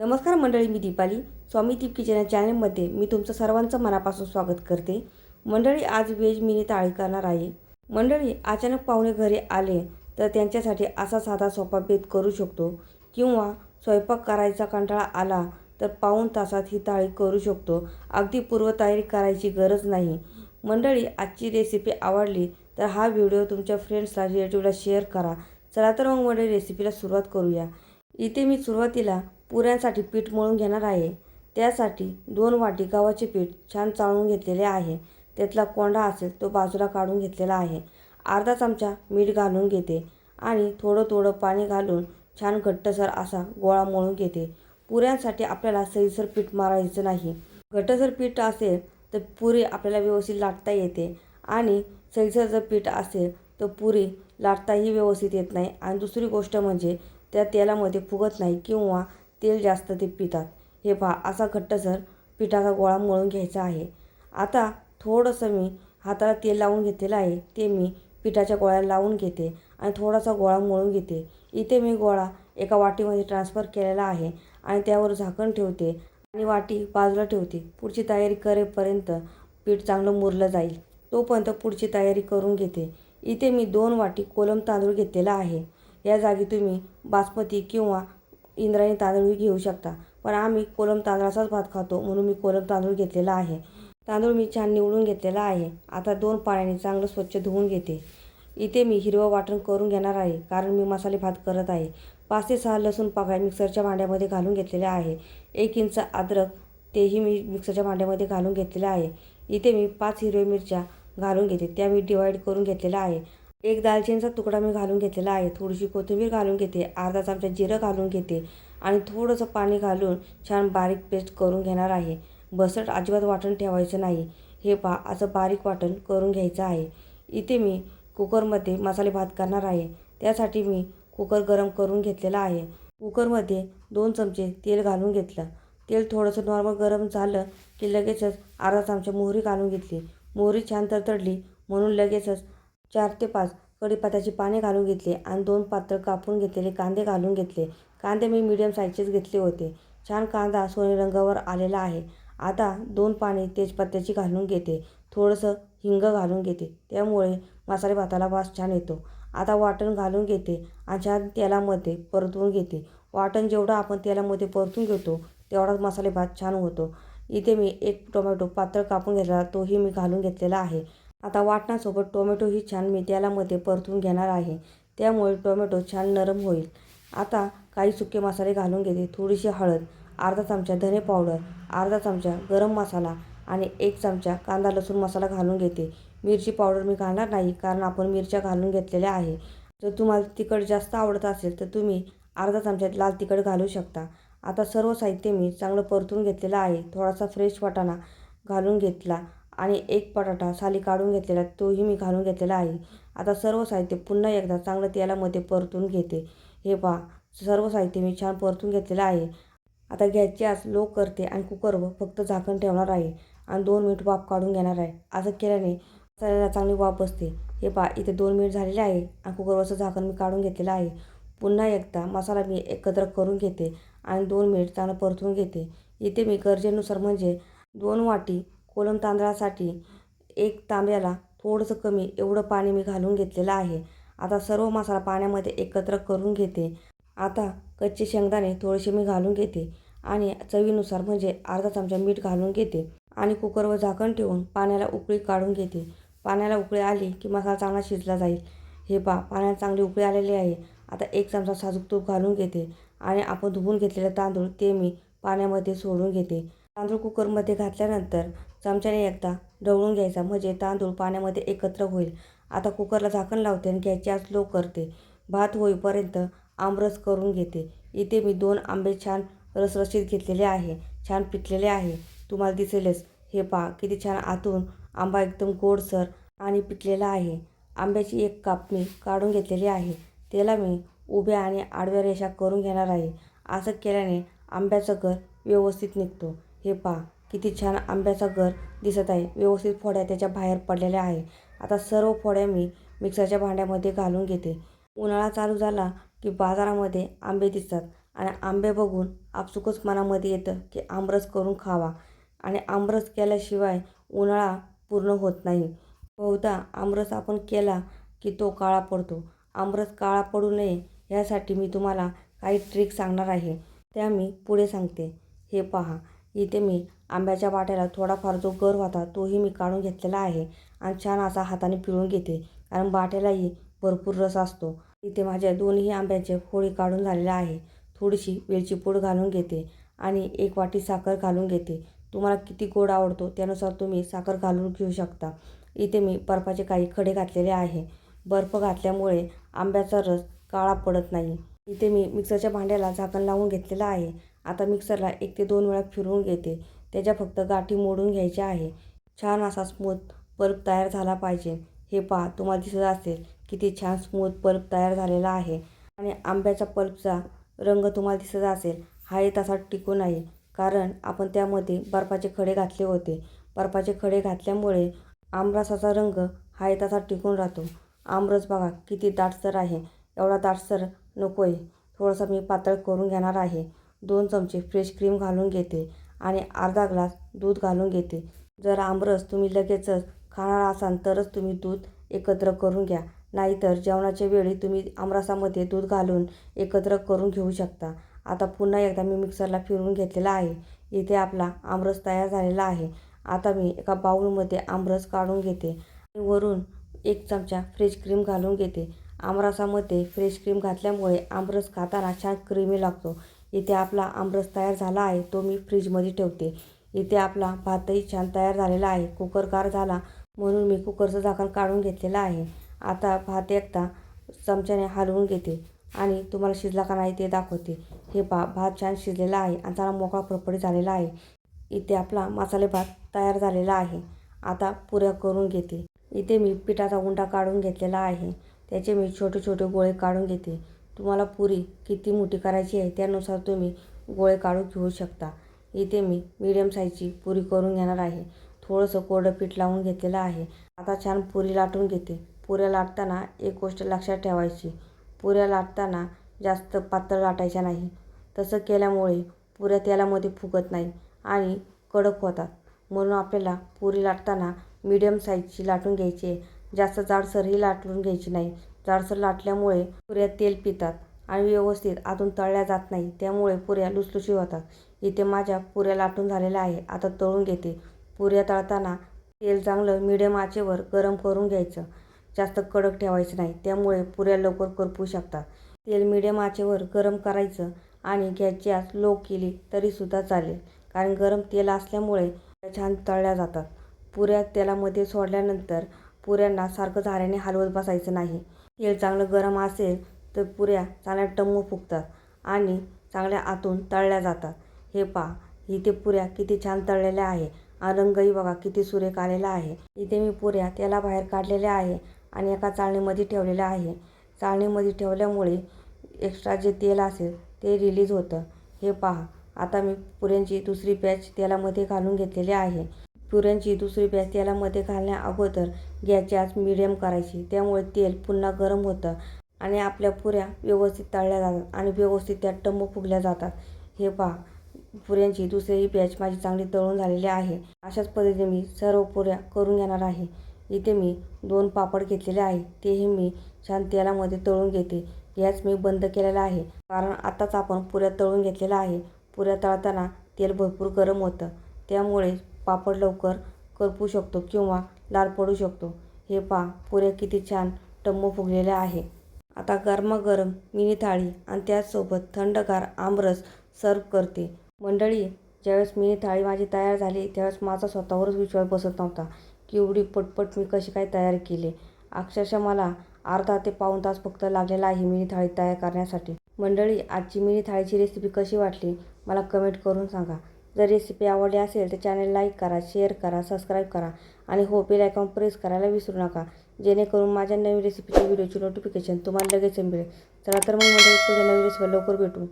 नमस्कार मंडळी मी दीपाली. स्वामी दीप किचन या चॅनलमध्ये मी तुमचं सर्वांचं मनापासून स्वागत करते. मंडळी आज व्हेज मिनी ताळी करणार आहे. मंडळी अचानक पाहुणे घरी आले तर त्यांच्यासाठी असा साधा सोपा बेत करू शकतो किंवा स्वयंपाक करायचा कंटाळा आला तर पाऊण तासात ही ताळी करू शकतो. अगदी पूर्वतयारी करायची गरज नाही. मंडळी आजची रेसिपी आवडली तर हा व्हिडिओ तुमच्या फ्रेंड्सला रिलेटिव्हला शेअर करा. चला तर मग मंडळी रेसिपीला सुरुवात करूया. इथे मी सुरुवातीला पुऱ्यांसाठी पीठ मळून घेणार आहे. त्यासाठी दोन वाटी गव्हाचे पीठ छान चाळून घेतलेले आहे. त्यातला कोंडा असेल तो बाजूला काढून घेतलेला आहे. अर्धा चमचा मीठ घालून घेते आणि थोडं थोडं पाणी घालून छान घट्टसर असा गोळा मळून घेते. पुऱ्यांसाठी आपल्याला सैसर पीठ मारायचं नाही. घट्टसर पीठ असेल तर पुरी आपल्याला व्यवस्थित लाटता येते आणि सैसर जर पीठ असेल तर पुरी लाटताही व्यवस्थित येत नाही. आणि दुसरी गोष्ट म्हणजे त्या तेलामध्ये फुगत नाही किंवा तेल जास्त ते पितात. हे पहा असा घट्टसर पिठाचा गोळा मळून घ्यायचा आहे. आता थोडंसं मी हाताला तेल लावून घेतलेलं आहे ते मी पिठाच्या गोळ्याला लावून घेते आणि थोडासा गोळा मळून घेते. इथे मी गोळा एका वाटीमध्ये ट्रान्सफर केलेला आहे आणि त्यावर झाकण ठेवते आणि वाटी बाजूला ठेवते. पुढची तयारी करेपर्यंत पीठ चांगलं मुरलं जाईल. तोपर्यंत पुढची तयारी करून घेते. इथे मी दोन वाटी कोलम तांदूळ घेतलेला आहे. या जागी तुम्ही बासमती किंवा इंद्रायणी तांदूळही घेऊ शकता. पण आम्ही कोलम तांदळाचाच भात खातो म्हणून मी कोलम तांदूळ घेतलेला आहे. तांदूळ मी छान निवडून घेतलेला आहे. आता दोन पाण्याने चांगलं स्वच्छ धुवून घेते. इथे मी हिरवं वाटण करून घेणार आहे कारण मी मसाले भात करत आहे. पाच ते सहा लसूण पाकळ्या मिक्सरच्या भांड्यामध्ये घालून घेतलेल्या आहे. एक इंच अद्रक तेही मी मिक्सरच्या भांड्यामध्ये घालून घेतलेलं आहे. इथे मी पाच हिरव्या मिरच्या घालून घेते. त्या मी डिवाईड करून घेतलेल्या आहे. एक दालचिनीचा तुकडा मी घालून घेतलेला आहे. थोडीशी कोथिंबीर घालून घेते अर्धा चमचा जिरं घालून घेते आणि थोडंसं पाणी घालून छान बारीक पेस्ट करून घेणार आहे. बसट अजिबात वाटण ठेवायचं नाही. हे पहा असं बारीक वाटण करून घ्यायचं आहे. इथे मी कुकरमध्ये मसाले भात करणार आहे. त्यासाठी मी कुकर गरम करून घेतलेला आहे. कुकरमध्ये दोन चमचे तेल घालून घेतलं. तेल थोडंसं नॉर्मल गरम झालं की लगेचच अर्धा चमचा मोहरी घालून घेतली. मोहरी छान तरतडली म्हणून लगेचच चार ते पाच कढीपत्त्याची पाने घालून घेतली आणि दोन पात्र कापून घेतलेले कांदे घालून घेतले. कांदे मी मीडियम साईजचेच घेतले होते. छान कांदा सोने रंगावर आलेला आहे. आता दोन पाने तेजपत्त्याची घालून घेते. थोडंसं हिंग घालून घेते. त्यामुळे मसाले भाताला वास छान येतो. आता वाटण घालून घेते आणि छान तेलामध्ये परतवून घेते. वाटण जेवढं आपण तेलामध्ये परतून घेतो तेवढाच मसाले भात छान होतो. इथे मी एक टोमॅटो पातळ कापून घेतलेला तोही मी घालून घेतलेला आहे. आता वाटणासोबत टोमॅटोही छान मी तेलामध्ये परतून घेणार आहे. त्यामुळे टोमॅटो छान नरम होईल. आता काही सुके मसाले घालून घेते. थोडीशी हळद अर्धा चमचा धने पावडर अर्धा चमचा गरम मसाला आणि एक चमचा कांदा लसूण मसाला घालून घेते. मिरची पावडर मी घालणार नाही कारण आपण मिरच्या घालून घेतलेल्या आहे. जर तुम्हाला तिखट जास्त आवडत असेल तर तुम्ही अर्धा चमच्यात लाल तिखट घालू शकता. आता सर्व साहित्य मी चांगलं परतून घेतलेलं आहे. थोडासा फ्रेश वाटाणा घालून घेतला. आणि एक बटाटा साली काढून घेतलेला तोही मी घालून घेतलेला आहे. आता सर्व साहित्य पुन्हा एकदा चांगलं तेलामध्ये परतून घेते. हे पहा सर्व साहित्य मी छान परतून घेतलेलं आहे. आता गॅसची आज लो करते आणि कुकरवर फक्त झाकण ठेवणार आहे आणि दोन मिनिट वाफ काढून घेणार आहे. असं केल्याने मसाल्याला चांगली वाफ बसते. हे पहा इथे दोन मिनिट झालेले आहे आणि कुकरवरचं झाकण मी काढून घेतलेलं आहे. पुन्हा एकदा मसाला मी एकत्र करून घेते आणि दोन मिनिट चांगलं परतून घेते. इथे मी गरजेनुसार म्हणजे दोन वाटी कोलम तांदळासाठी एक तांब्याला थोडंसं कमी एवढं पाणी मी घालून घेतलेलं आहे. आता सर्व मसाला पाण्यामध्ये एकत्र करून घेते. आता कच्चे शेंगदाणे थोडेसे मी घालून घेते आणि चवीनुसार म्हणजे अर्धा चमचा मीठ घालून घेते आणि कुकरवर झाकण ठेवून पाण्याला उकळी काढून घेते. पाण्याला उकळी आली की मसाला चांगला शिजला जाईल. हे पा पाण्याला चांगली उकळी आलेली आहे. आता एक चमचा साजूक तूप घालून घेते आणि आपण धुवून घेतलेले तांदूळ ते मी पाण्यामध्ये सोडून घेते. तांदूळ कुकरमध्ये घातल्यानंतर चमच्याने एकदा ढवळून घ्यायचा. म्हणजे तांदूळ पाण्यामध्ये एकत्र होईल. आता कुकरला झाकण लावते आणि घ्यायची आज लो करते. भात होईपर्यंत आमरस करून घेते. इथे मी दोन आंबे छान रसरशीत घेतलेले आहे. छान पिकलेले आहे. तुम्हाला दिसेलच. हे पहा किती छान आतून आंबा एकदम गोडसर आणि पिकलेला आहे. आंब्याची एक काप मी काढून घेतलेली आहे. त्याला मी उभ्या आणि आडव्या रेषा करून घेणार आहे. असं केल्याने आंब्याचं घर व्यवस्थित निघतो. हे पहा किती छान आंब्याचा घर दिसत आहे. व्यवस्थित फोड्या त्याच्या बाहेर पडलेल्या आहे आता सर्व फोड्या मी मिक्सरच्या भांड्यामध्ये घालून घेते. उन्हाळा चालू झाला की बाजारामध्ये आंबे दिसतात. आणि आंबे बघून आपसुकच मनामध्ये येतं की आमरस करून खावा. आणि आमरस केल्याशिवाय उन्हाळा पूर्ण होत नाही. बहुधा आमरस आपण केला की तो काळा पडतो. आमरस काळा पडू नये यासाठी मी तुम्हाला काही ट्रिक सांगणार आहे. त्या मी पुढे सांगते. हे पहा. इथे मी आंब्याच्या वाट्याला थोडाफार जो गर होता तोही मी काढून घेतलेला आहे आणि छान असा हाताने पिळून घेते कारण बाट्यालाही भरपूर रस असतो. इथे माझ्या दोन्ही आंब्याचे फोळी काढून झालेल्या आहे. थोडीशी वेलची पूड घालून घेते आणि एक वाटी साखर घालून घेते. तुम्हाला किती गोड आवडतो त्यानुसार तुम्ही साखर घालून घेऊ शकता. इथे मी बर्फाचे काही खडे घातलेले आहे. बर्फ घातल्यामुळे आंब्याचा रस काळा पडत नाही. इथे मी मिक्सरच्या भांड्याला झाकण लावून घेतलेलं आहे. आता मिक्सरला एक ते दोन वेळा फिरवून घेते. त्याच्या फक्त गाठी मोडून घ्यायच्या आहे. छान असा स्मूथ पल्प तयार झाला पाहिजे. हे पहा तुम्हाला दिसत असेल किती छान स्मूथ पल्प तयार झालेला आहे. आणि आंब्याच्या पल्पचा रंग तुम्हाला दिसत असेल हा तसा टिकून आहे कारण आपण त्यामध्ये बर्फाचे खडे घातले होते. बर्फाचे खडे घातल्यामुळे आमरसाचा रंग हा तसा टिकून राहतो. आमरस बघा किती दाटसर आहे. एवढा दाटसर नको आहे थोडंसं मी पातळ करून घेणार आहे. दोन चमचे फ्रेश क्रीम घालून घेते. आणि अर्धा ग्लास दूध घालून घेते. जर आमरस तुम्ही लगेचच खाणार असाल तरच तुम्ही दूध एकत्र करून घ्या. नाहीतर जेवणाच्या वेळी तुम्ही आमरसामध्ये दूध घालून एकत्र करून घेऊ शकता. आता पुन्हा एकदा मी मिक्सरला फिरवून घेतलेला आहे. इथे आपला आमरस तयार झालेला आहे. आता मी एका बाउलमध्ये आमरस काढून घेते आणि वरून एक चमचा फ्रेश क्रीम घालून घेते. आमरसामध्ये फ्रेश क्रीम घातल्यामुळे आमरस खाताना छान क्रीमी लागतो. इथे आपला आमरस तयार झाला आहे तो मी फ्रीजमध्ये ठेवते. इथे आपला भातही छान तयार झालेला आहे कुकर गार झाला म्हणून मी कुकरचं झाकण काढून घेतलेलं आहे. आता भात एकदा चमच्याने हलवून घेते आणि तुम्हाला शिजला का नाही ते दाखवते. हे पा भात छान शिजलेला आहे आणि त्याला मोकळा फडफडीत झालेला आहे. इथे आपला मसाले भात तयार झालेला आहे. आता पुऱ्या करून घेते. इथे मी पिठाचा उंडा काढून घेतलेला आहे. त्याचे मी छोटे छोटे गोळे काढून घेते. तुम्हाला पुरी किती मोठी करायची आहे त्यानुसार तुम्ही गोळे काढून घेऊ शकता. इथे मी मीडियम साईजची पुरी करून घेणार आहे. थोडंसं कोरडं पीठ लावून घेतलेलं आहे. आता छान पुरी लाटून घेते. पुऱ्या लाटताना एक गोष्ट लक्षात ठेवायची. पुऱ्या लाटताना जास्त पातळ लाटायच्या नाही. तसं केल्यामुळे पुऱ्या तेलामध्ये फुगत नाही आणि कडक होतात. म्हणून आपल्याला पुरी लाटताना मीडियम साईजची लाटून घ्यायची आहे. जास्त जाडसरही लाटून घ्यायची नाही. जाडसर लाटल्यामुळे पुऱ्या तेल पितात आणि व्यवस्थित आतून तळल्या जात नाही त्यामुळे पुऱ्या लुसलुशी होतात. इथे माझ्या पुऱ्या लाटून झालेल्या आहे आता तळून घेते. पुऱ्या तळताना तेल चांगलं मिडियम आचेवर गरम करून घ्यायचं. जास्त कडक ठेवायचं नाही त्यामुळे पुऱ्या लवकर करपू शकतात. तेल मिडियम आचेवर गरम करायचं आणि गॅसची आच लो केली तरीसुद्धा चालेल कारण गरम तेल असल्यामुळे छान तळल्या जातात. पुऱ्या तेलामध्ये सोडल्यानंतर पुऱ्यांना सारखं झाऱ्याने हलवत बसायचं नाही. तेल चांगलं गरम असेल तर पुऱ्या चांगल्या टम्म फुगतात आणि चांगल्या आतून तळल्या जातात. हे पहा इथे पुऱ्या किती छान तळलेल्या आहे आणि रंगही बघा किती सुरेख आलेला आहे. इथे मी पुऱ्या त्याला बाहेर काढलेल्या आहे आणि एका चाळणीमध्ये ठेवलेल्या आहे. चाळणीमध्ये ठेवल्यामुळे एक्स्ट्रा जे तेल असेल ते रिलीज होतं. हे पहा आता मी पुऱ्यांची दुसरी बॅच तेलामध्ये घालून घेतलेली आहे. पुऱ्यांची दुसरी बॅच तेलामध्ये घालण्या अगोदर गॅसची आच मिडियम करायची. त्यामुळे तेल पुन्हा गरम होतं आणि आपल्या पुऱ्या व्यवस्थित तळल्या जातात आणि व्यवस्थित त्या टंब फुगल्या जातात. हे पहा पुऱ्यांची दुसरी बॅच माझी चांगली तळून झालेली आहे. अशाच पद्धतीने मी सर्व पुऱ्या करून घेणार आहे. इथे मी दोन पापड घेतलेले आहे तेही मी छान तेलामध्ये तळून घेते. गॅस मी बंद केलेला आहे. कारण आताच आपण पुऱ्या तळून घेतलेल्या आहे. पुऱ्या तळताना तेल भरपूर गरम होतं. त्यामुळे पापड लवकर करपू शकतो किंवा लाल पडू शकतो. हे पहा पुऱ्या किती छान टम्म फुगलेल्या आहे. आता गरमागरम मिनी थाळी आणि त्याचसोबत थंडगार आमरस सर्व करते. मंडळी ज्यावेळेस मिनी थाळी माझी तयार झाली त्यावेळेस माझा स्वतःवरच विश्वास बसत नव्हता. की एवढी पटपट मी कशी काय तयार केली? अक्षरशः मला अर्धा ते पाऊण तास फक्त लागलेला आहे मिनी थाळी तयार करण्यासाठी. मंडळी आजची मिनी थाळीची रेसिपी कशी वाटली? मला कमेंट करून सांगा. जर रेसिपी आवडली असेल तर चॅनल लाईक करा शेअर करा सबस्क्राईब करा आणि हो बेल आयकॉन प्रेस करायला विसरू नका. जेणेकरून माझ्या नवीन रेसिपीच्या व्हिडिओची नोटिफिकेशन तुम्हाला लगेच मिळेल. चला तर मग म्हणजे पुढच्या नवीन रेसिपी लवकर भेटू.